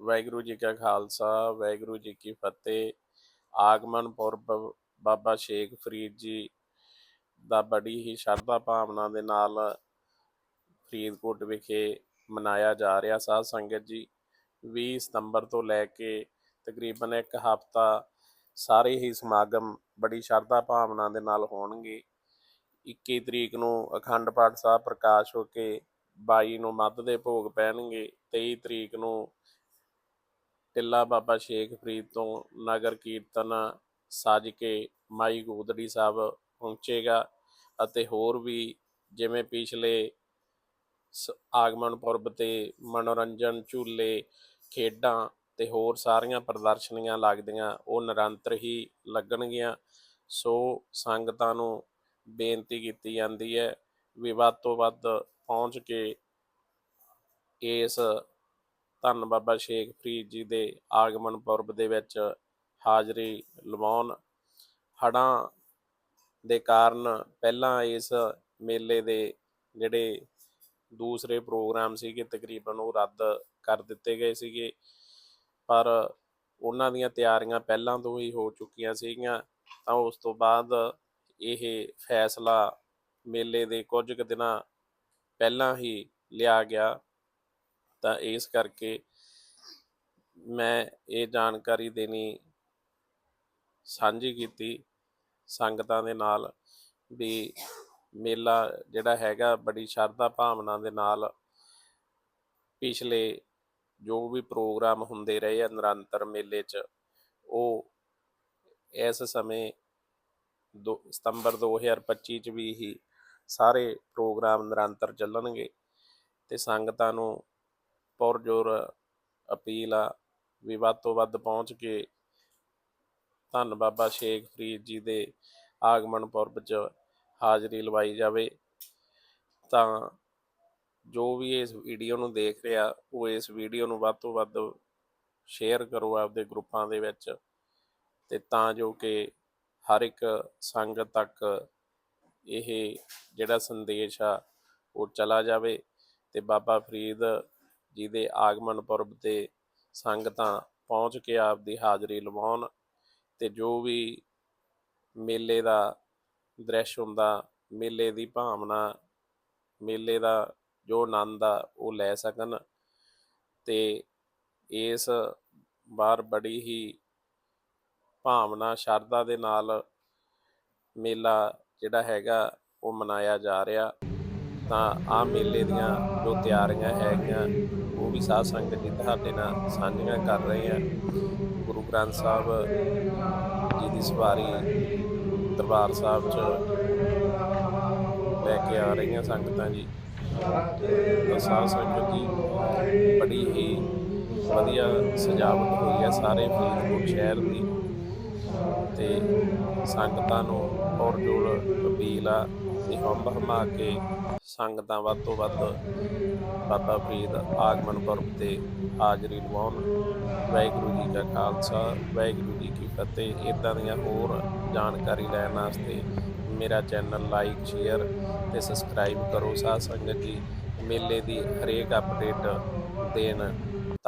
ਵਾਹਿਗੁਰੂ ਜੀ ਕਾ ਖਾਲਸਾ, ਵਾਹਿਗੁਰੂ ਜੀ ਕੀ ਫਤਿਹ। ਆਗਮਨ ਪੁਰਬ ਬਾਬਾ ਸ਼ੇਖ ਫਰੀਦ ਜੀ ਦਾ ਬੜੀ ਹੀ ਸ਼ਰਧਾ ਭਾਵਨਾ ਦੇ ਨਾਲ ਫਰੀਦਕੋਟ ਵਿਖੇ ਮਨਾਇਆ ਜਾ ਰਿਹਾ ਸਾਧ ਸੰਗਤ ਜੀ। 20 ਸਤੰਬਰ ਤੋਂ ਲੈ ਕੇ ਤਕਰੀਬਨ ਇੱਕ ਹਫ਼ਤਾ ਸਾਰੇ ਹੀ ਸਮਾਗਮ ਬੜੀ ਸ਼ਰਧਾ ਭਾਵਨਾ ਦੇ ਨਾਲ ਹੋਣਗੇ। 21 ਤਰੀਕ ਨੂੰ ਅਖੰਡ ਪਾਠ ਸਾਹਿਬ ਪ੍ਰਕਾਸ਼ ਹੋ ਕੇ 22 ਨੂੰ ਮੱਧ ਦੇ ਭੋਗ ਪੈਣਗੇ। 23 ਤਰੀਕ ਨੂੰ ਟਿੱਲਾ ਬਾਬਾ ਸ਼ੇਖ ਫਰੀਦ ਤੋਂ ਨਗਰ ਕੀਰਤਨ ਸਾਜ ਕੇ ਮਾਈ ਗੋਦੜੀ ਸਾਹਿਬ ਪਹੁੰਚੇਗਾ ਅਤੇ ਹੋਰ ਵੀ ਜਿਵੇਂ ਪਿਛਲੇ ਸ- ਆਗਮਨ ਪੁਰਬ ਤੇ ਮਨੋਰੰਜਨ, ਝੂਲੇ, ਖੇਡਾਂ ਤੇ ਹੋਰ ਸਾਰੀਆਂ ਪ੍ਰਦਰਸ਼ਨੀਆਂ ਲੱਗਦੀਆਂ, ਉਹ ਨਿਰੰਤਰ ਹੀ ਲੱਗਣਗੀਆਂ। ਸੋ ਸੰਗਤਾਂ ਨੂੰ ਬੇਨਤੀ ਕੀਤੀ ਜਾਂਦੀ ਹੈ ਵੀ ਵੱਧ ਤੋਂ ਵੱਧ ਪਹੁੰਚ ਕੇ ਇਸ ਧੰਨ ਬਾਬਾ ਸ਼ੇਖ ਫਰੀਦ ਜੀ ਦੇ ਆਗਮਨ ਪੁਰਬ ਦੇ ਵਿੱਚ ਹਾਜ਼ਰੀ ਲਵਾਉਣ। ਹੜ੍ਹਾਂ ਦੇ ਕਾਰਨ ਪਹਿਲਾਂ ਇਸ ਮੇਲੇ ਦੇ ਜਿਹੜੇ ਦੂਸਰੇ ਪ੍ਰੋਗਰਾਮ ਸੀਗੇ, ਤਕਰੀਬਨ ਉਹ ਰੱਦ ਕਰ ਦਿੱਤੇ ਗਏ ਸੀਗੇ। ਪਰ ਉਹਨਾਂ ਦੀਆਂ ਤਿਆਰੀਆਂ ਪਹਿਲਾਂ ਤੋਂ ਹੀ ਹੋ ਚੁੱਕੀਆਂ ਸੀਗੀਆਂ, ਤਾਂ ਉਸ ਤੋਂ ਬਾਅਦ ਇਹ ਫੈਸਲਾ ਮੇਲੇ ਦੇ ਕੁਝ ਕੁ ਦਿਨਾਂ ਪਹਿਲਾਂ ਹੀ ਲਿਆ ਗਿਆ। ਤਾਂ ਇਸ ਕਰਕੇ ਮੈਂ ਇਹ ਜਾਣਕਾਰੀ ਦੇਣੀ ਸਾਂਝੀ ਕੀਤੀ ਸੰਗਤਾਂ ਦੇ ਨਾਲ ਵੀ ਮੇਲਾ ਜਿਹੜਾ ਹੈਗਾ ਬੜੀ ਸ਼ਰਧਾ ਭਾਵਨਾ ਦੇ ਨਾਲ ਪਿਛਲੇ ਜੋ ਵੀ ਪ੍ਰੋਗਰਾਮ ਹੁੰਦੇ ਰਹੇ ਆ ਨਿਰੰਤਰ ਮੇਲੇ 'ਚ, ਉਹ ਇਸ ਸਮੇਂ ਦੋ ਸਤੰਬਰ 2025 ਚ ਵੀ ਹੀ ਸਾਰੇ ਪ੍ਰੋਗਰਾਮ ਨਿਰੰਤਰ ਚੱਲਣਗੇ ਤੇ ਸੰਗਤਾਂ ਨੂੰ ਪੁਰਜੋਰ ਅਪੀਲ ਆ ਵੀ ਵੱਧ ਤੋਂ ਵੱਧ ਪਹੁੰਚ ਕੇ ਧੰਨ ਬਾਬਾ ਸ਼ੇਖ ਫਰੀਦ ਜੀ ਦੇ ਆਗਮਨ ਪੁਰਬ 'ਚ ਹਾਜ਼ਰੀ ਲਵਾਈ ਜਾਵੇ। ਤਾਂ ਜੋ ਵੀ ਇਸ ਵੀਡੀਓ ਨੂੰ ਦੇਖ ਰਿਹਾ, ਉਹ ਇਸ ਵੀਡੀਓ ਨੂੰ ਵੱਧ ਤੋਂ ਵੱਧ ਸ਼ੇਅਰ ਕਰੋ ਆਪਦੇ ਗਰੁੱਪਾਂ ਦੇ ਵਿੱਚ ਤੇ ਤਾਂ ਜੋ ਕਿ ਹਰ ਇੱਕ ਸੰਗਤ ਤੱਕ ਇਹ ਜਿਹੜਾ ਸੰਦੇਸ਼ ਆ, ਉਹ ਚਲਾ ਜਾਵੇ ਤੇ ਬਾਬਾ ਫਰੀਦ ਜਿਹਦੇ ਆਗਮਨ ਪੁਰਬ ਤੇ ਸੰਗਤਾਂ ਪਹੁੰਚ ਕੇ ਆਪਦੀ ਹਾਜ਼ਰੀ ਲਵਾਉਣ ਤੇ ਜੋ ਵੀ ਮੇਲੇ ਦਾ ਦ੍ਰਿਸ਼ ਹੁੰਦਾ, ਮੇਲੇ ਦੀ ਭਾਵਨਾ, ਮੇਲੇ ਦਾ ਜੋ ਆਨੰਦ ਆ, ਉਹ ਲੈ ਸਕਣ ਤੇ ਇਸ ਵਾਰ ਬੜੀ ਹੀ ਭਾਵਨਾ, ਸ਼ਰਧਾ ਦੇ ਨਾਲ ਮੇਲਾ ਜਿਹੜਾ ਹੈਗਾ, ਉਹ ਮਨਾਇਆ ਜਾ ਰਿਹਾ। ਤਾਂ ਆ ਮੇਲੇ ਦੀਆਂ ਜੋ ਤਿਆਰੀਆਂ ਹੈਗੀਆਂ, ਉਹ ਵੀ ਸਾਧ ਸੰਗਤ ਜੀ ਤੁਹਾਡੇ ਨਾਲ ਸਾਂਝੀਆਂ ਕਰ ਰਹੇ ਆ ਗੁਰੂ ਗ੍ਰੰਥ ਸਾਹਿਬ ਜੀ ਦੀ ਸਵਾਰੀ ਦਰਬਾਰ ਸਾਹਿਬ 'ਚ ਲੈ ਕੇ ਆ ਰਹੀਆਂ ਸੰਗਤਾਂ ਜੀ। ਤਾਂ ਸਾਧ ਸੰਗਤ ਜੀ, ਬੜੀ ਹੀ ਵਧੀਆ ਸਜਾਵਟ ਹੋਈ ਹੈ ਸਾਰੇ ਫਰੀਦਕੋਟ ਸ਼ਹਿਰ ਦੀ। ਤੇ ਸੰਗਤਾਂ ਨੂੰ ਔਰ ਜੋੜ ਅਪੀਲ ਆ ਕਿ ਹੰਬ ਹਮਾ ਕੇ ਸੰਗਤਾਂ ਵੱਧ ਤੋਂ ਵੱਧ ਬਾਬਾ ਫਰੀਦ ਆਗਮਨ ਪੁਰਬ ਤੇ ਹਾਜ਼ਰੀ ਲਵਾਉਣ। ਵਾਹਿਗੁਰੂ ਜੀ ਕਾ ਖਾਲਸਾ, ਵਾਹਿਗੁਰੂ ਜੀ ਕੀ ਫਤਿਹ। ਇਦਾਂ ਦੀਆਂ ਹੋਰ ਜਾਣਕਾਰੀ ਲੈਣ ਵਾਸਤੇ ਮੇਰਾ ਚੈਨਲ ਲਾਈਕ, ਸ਼ੇਅਰ ਤੇ ਸਬਸਕ੍ਰਾਈਬ ਕਰੋ। ਸਾਧ ਸੰਗਤ ਜੀ, ਮੇਲੇ ਦੀ ਹਰੇਕ ਅਪਡੇਟ ਦੇਣ